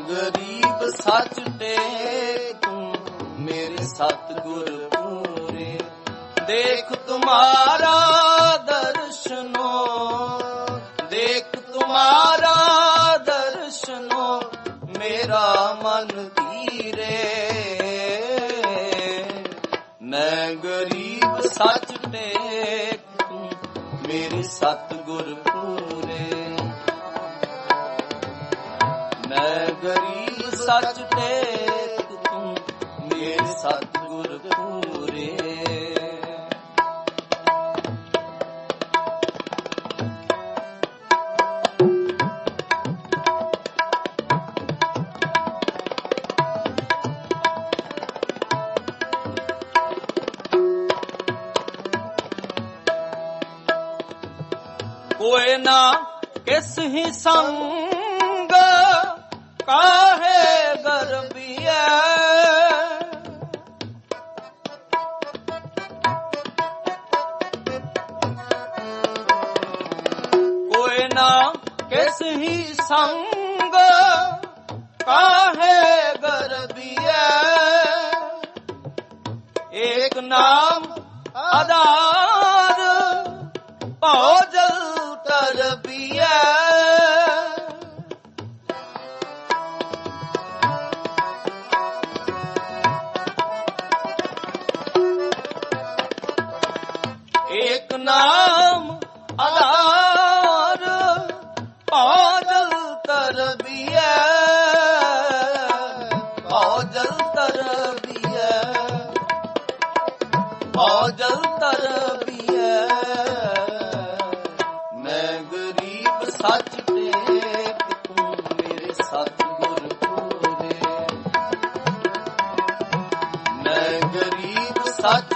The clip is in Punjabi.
ਗਰੀਬ ਸੱਚ ਤੇ ਤੂੰ ਮੇਰੇ ਸਤਿਗੁਰ ਪੂਰੇ। ਦੇਖ ਤੁਮਾਰਾ ਦਰਸ਼ਨੋ, ਦੇਖ ਤੁਮਾਰਾ ਦਰਸ਼ਨੋ, ਮੇਰਾ ਮਨ ਧੀਰੇ। ਮੈਂ ਗਰੀਬ ਸੱਚ ਟੇਕ ਤੂੰ ਮੇਰੇ ਸਤਿਗੁਰ ਪੂਰੇ। ਗਰੀਬ ਸੱਚ ਟੇਕ ਤੂੰ ਮੇਰੇ ਸਤਿਗੁਰ ਪੂਰੇ। ਕੋਏ ਨਾ ਕਿਸ ਹੀ ਸੰਗ ਕਾਹੇ ਗਰਬੀਐ ਕੋਈ ਨਾ ਕਿਸ ਹੀ ਸੰਗ ਕਾਹੇ ਗਰਬੀਐ ਏਕ ਨਾਮ ਆਧਾਰ ਭੋਜਲ ਤਰਬੀਐ ਏਕ ਨਾਮ ਆਧਾਰ ਭੋਜਲ ਤਰਬੀਐ ਭੋਜਲ ਤਰਬੀਐ ਭੋਜਲ ਤਰਬੀਐ। ਮੈਂ ਗਰੀਬ ਸੱਚ ਟੇਕ ਤੂੰ ਮੇਰੇ ਸਤਿਗੁਰ ਪੂਰੇ। ਮੈਂ ਗਰੀਬ ਸੱਚ